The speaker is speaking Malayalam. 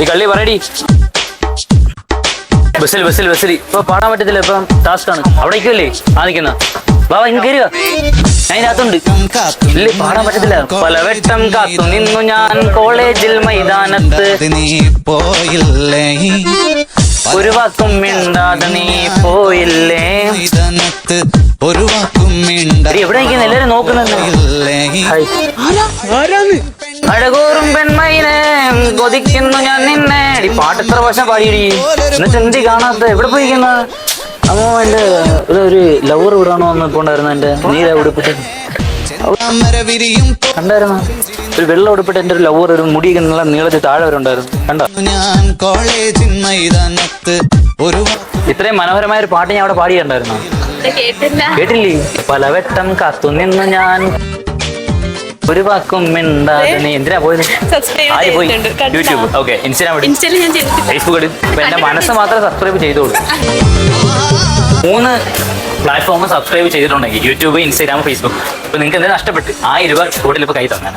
ഈ കള്ളി പറയടി. ബസ്സിൽ ബസ്സിൽ ബസ്സിൽ ഇപ്പൊ പാടാൻ പറ്റത്തില്ല ഇപ്പം ടാസ്ക് ആണ്. അവിടെ നിൽക്കുമല്ലേ ആ നിൽക്കുന്ന. വാ വാ, ഇങ്ങ് കയറുക ഞാൻ ഇതിനകത്തുണ്ട് ഇല്ല പാടാൻ പറ്റത്തില്ല. പലവട്ടം കാത്തു നിന്നു ഞാൻ കോളേജിൽ മൈതാനത്ത്. നീ പോയില്ലേ? ഒരു വാക്കും മിണ്ടാതെ നീ പോയില്ലേ? മൈതാനത്ത് ഒരു വാക്കും മിണ്ടാതെ എവിടെ നിൽക്കുന്ന? എല്ലാരും നോക്കുന്നുണ്ട്. അഴകൂറും പെൺമയിനെ കൊതിക്കുന്നു ഞാൻ നിന്നെ. ഈ പാട്ട് എത്ര വർഷം പാടി എന്നിട്ട് എന്തി കാണാത്ത എവിടെ പോയിരിക്കുന്ന? അമ്മോ എന്റെ ഒരു- ഒരു ലവർ വിടാണോ എന്ന് പോണ്ടായിരുന്നു എന്റെ നീരാ ഉടുപ്പിട്ട് കണ്ടായിരുന്നു? ഒരു വെള്ളം ഉടുപ്പിട്ട് എന്റെ ഒരു ലവർ ഒരു മുടിയൊക്കെ നല്ല നീളത്തിൽ താഴെ വരെ ഉണ്ടായിരുന്നു കണ്ടോ? ഞാൻ കോളേജിൻ മൈതാനത്ത് ഒരു വാക്കും ഇത്രയും മനോഹരമായ ഒരു പാട്ട് ഞാൻ അവിടെ പാടിയുണ്ടായിരുന്നു കേട്ടില്ല. കേട്ടില്ലേ? പലവട്ടം കാത്തു നിന്ന് ഞാൻ. ഒരു വാക്കും മിണ്ടാതെ നീ എന്തിനാ പോയത്? ആര് പോയി യൂട്യൂബ് ഓക്കെ ഇൻസ്റ്റാഗ്രാം ഫേസ്ബുക്ക് ഇപ്പൊ എന്റെ മനസ്സ് മാത്രം സബ്സ്ക്രൈബ് ചെയ്തോളൂ മൂന്ന് പ്ലാറ്റ്ഫോം സബ്സ്ക്രൈബ് ചെയ്തിട്ടുണ്ടെങ്കിൽ യൂട്യൂബ് ഇൻസ്റ്റാഗ്രാം ഫേസ്ബുക്ക് ഇപ്പൊ നിങ്ങൾക്ക് എന്തെങ്കിലും നഷ്ടപ്പെട്ട് ആയിരം രൂപ കൂടുതൽ ഇപ്പൊ കൈ തന്നെ